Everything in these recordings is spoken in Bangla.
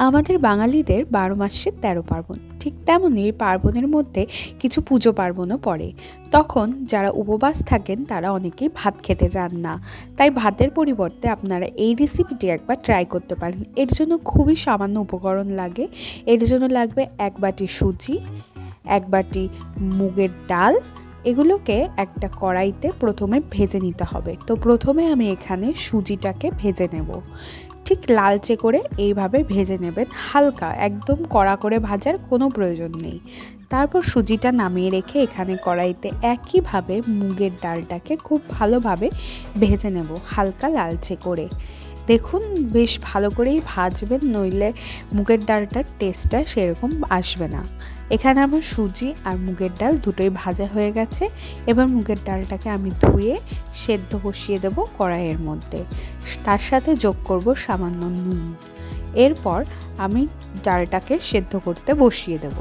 আমাদের বাঙালিদের বারো মাসে তেরো পার্বণ। ঠিক তেমনই এই পার্বণের মধ্যে কিছু পুজো পার্বণও পড়ে। তখন যারা উপবাস থাকেন, তারা অনেকেই ভাত খেতে যান না। তাই ভাতের পরিবর্তে আপনারা এই রেসিপিটি একবার ট্রাই করতে পারেন। এর জন্য খুবই সামান্য উপকরণ লাগে। এর জন্য লাগবে এক বাটি সুজি, এক বাটি মুগের ডাল। এগুলোকে একটা কড়াইতে প্রথমে ভেজে নিতে হবে। তো প্রথমে আমি এখানে সুজিটাকে ভেজে নেব। ঠিক লালচে করে এইভাবে ভেজে নেবেন। হালকা, একদম কড়া করে ভাজার কোনো প্রয়োজন নেই। তারপর সুজিটা নামিয়ে রেখে এখানে কড়াইতে একইভাবে মুগের ডালটাকে খুব ভালোভাবে ভেজে নেব, হালকা লালচে করে। দেখুন, বেশ ভালো করেই ভাজবেন, নইলে মুগের ডালটার টেস্টটা সেরকম আসবে না। এখানে আমার সুজি আর মুগের ডাল দুটোই ভাজা হয়ে গেছে। এবার মুগের ডালটাকে আমি ধুয়ে সেদ্ধ বসিয়ে দেব কড়াইয়ের মধ্যে। তার সাথে যোগ করব সামান্য নুন। এরপর আমি ডালটাকে সেদ্ধ করতে বসিয়ে দেব।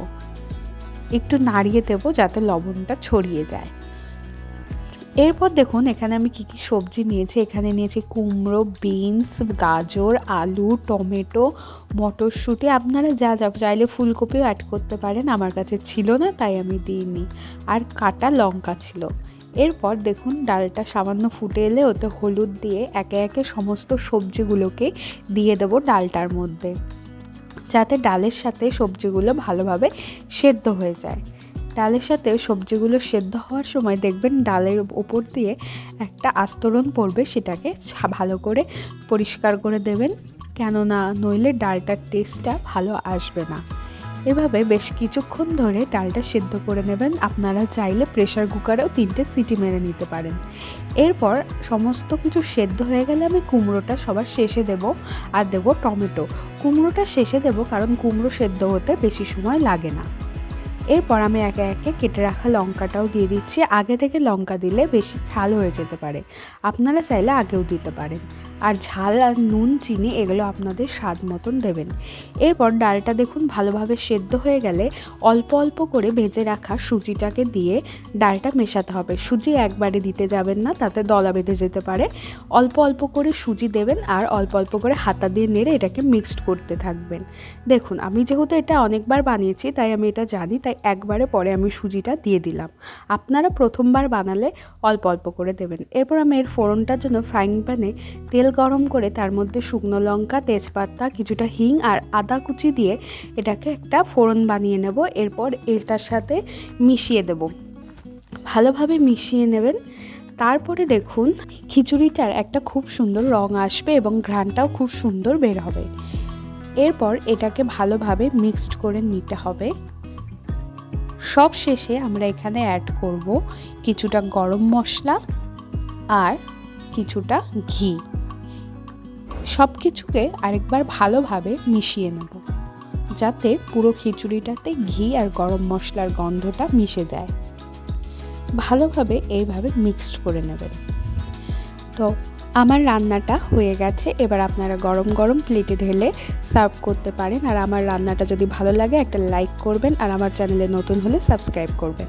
একটু নাড়িয়ে দেব যাতে লবণটা ছড়িয়ে যায়। এরপর দেখুন, এখানে আমি কি কি সবজি নিয়েছি। এখানে নিয়েছি কুমড়ো, বিনস, গাজর, আলু, টমেটো, মটরশুঁটি। আপনারা যা যা চাইলে ফুলকপিও অ্যাড করতে পারেন। আমার কাছে ছিল না, তাই আমি দিইনি। আর কাটা লঙ্কা ছিল। এরপর দেখুন, ডালটা সামান্য ফুটে এলে ওতে হলুদ দিয়ে একে একে সমস্ত সবজিগুলোকে দিয়ে দেবো ডালটার মধ্যে। যাতে ডালের সাথে সবজিগুলো ভালোভাবে সেদ্ধ হয়ে যায়। ডালের সাথে সবজিগুলো সেদ্ধ হওয়ার সময় দেখবেন ডালের ওপর দিয়ে একটা আস্তরণ পড়বে, সেটাকে ভালো করে পরিষ্কার করে দেবেন। কেননা নইলে ডালটার টেস্টটা ভালো আসবে না। এভাবে বেশ কিছুক্ষণ ধরে ডালটা সেদ্ধ করে নেবেন। আপনারা চাইলে প্রেশার কুকারেও তিনটে সিটি মেরে নিতে পারেন। এরপর সমস্ত কিছু সেদ্ধ হয়ে গেলে আমি কুমড়োটা সবার শেষে দেব আর দেব টমেটো। কুমড়োটা শেষে দেব কারণ কুমড়ো সেদ্ধ হতে বেশি সময় লাগে না। এরপর আমি একে একে কেটে রাখা লঙ্কাটাও দিয়ে দিচ্ছি। আগে থেকে লঙ্কা দিলে বেশি ঝাল হয়ে যেতে পারে। আপনারা চাইলে আগেও দিতে পারেন। আর ঝাল আর নুন, চিনি এগুলো আপনাদের স্বাদ মতন দেবেন। এরপর ডালটা দেখুন ভালোভাবে সেদ্ধ হয়ে গেলে অল্প অল্প করে ভেজে রাখা সুজিটাকে দিয়ে ডালটা মেশাতে হবে। সুজি একবারে দিতে যাবেন না, তাতে দলা বেঁধে যেতে পারে। অল্প অল্প করে সুজি দেবেন আর অল্প অল্প করে হাতা দিয়ে নেড়ে এটাকে মিক্সড করতে থাকবেন। দেখুন, আমি যেহেতু এটা অনেকবার বানিয়েছি, তাই আমি এটা জানি, তাই একবারে পরে আমি সুজিটা দিয়ে দিলাম। আপনারা প্রথমবার বানালে অল্প অল্প করে দেবেন। এরপর আমি এর ফোড়নটার জন্য ফ্রাইং প্যানে তেল গরম করে তার মধ্যে শুকনো লঙ্কা, তেজপাতা, কিছুটা হিং আর আদা কুচি দিয়ে এটাকে একটা ফোড়ন বানিয়ে নেব। এরপর এটার সাথে মিশিয়ে দেব। ভালোভাবে মিশিয়ে নেবেন। তারপরে দেখুন, খিচুড়িটার একটা খুব সুন্দর রং আসবে এবং ঘ্রানটাও খুব সুন্দর বের হবে। এরপর এটাকে ভালোভাবে মিক্সড করে নিতে হবে। সব শেষে আমরা এখানে অ্যাড করব কিছুটা গরম মশলা আর কিছুটা ঘি। সব কিছুকে আরেকবার ভালোভাবে মিশিয়ে নেব, যাতে পুরো খিচুড়িটাতে ঘি আর গরম মশলার গন্ধটা মিশে যায়। ভালোভাবে এইভাবে মিক্সড করে নেবেন। তো আমার রান্নাটা হয়ে গেছে। এবার আপনারা গরম গরম প্লেটে ঢেলে সার্ভ করতে পারেন। আর আমার রান্নাটা যদি ভালো লাগে একটা লাইক করবেন। আর আমার চ্যানেলে নতুন হলে সাবস্ক্রাইব করবেন।